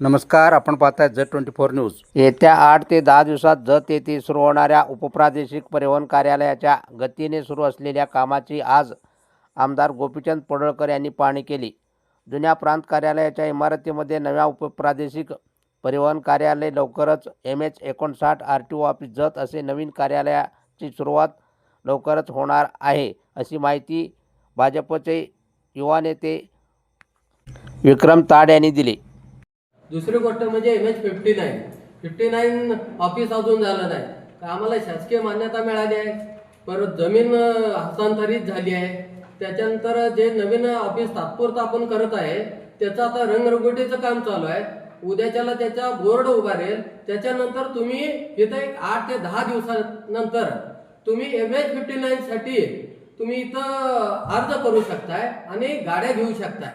नमस्कार आपण पाहताय झ ट्वेंटी फोर न्यूज. येत्या आठ ते दहा दिवसात जत येथे सुरू होणाऱ्या उपप्रादेशिक परिवहन कार्यालयाच्या गतीने सुरू असलेल्या कामाची आज आमदार गोपीचंद पडळकर यांनी पाहणी केली. जुन्या प्रांत कार्यालयाच्या इमारतीमध्ये नव्या उपप्रादेशिक परिवहन कार्यालय लवकरच एम एच एकोणसाठ R T O office Jath असे नवीन कार्यालयाची सुरुवात लवकरच होणार आहे अशी माहिती भाजपचे युवा नेते विक्रम ताड यांनी दिली. दुसरी गोष्ट म्हणजे M H fifty nine fifty nine office अजून झालं नाही. तर आम्हाला शासकीय मान्यता मिळाली आहे. परत जमीन हस्तांतरित झाली आहे. त्याच्यानंतर जे नवीन ऑफिस तात्पुरतं आपण करत आहे त्याचं आता रंगरंगोटीचं काम चालू आहे. उद्याच्याला त्याचा बोर्ड उभारेल त्याच्यानंतर तुम्ही इथं एक आठ ते दहा दिवसानंतर तुम्ही एम एच फिफ्टी नाईनसाठी तुम्ही इथं अर्ज करू शकताय आणि गाड्या घेऊ शकताय.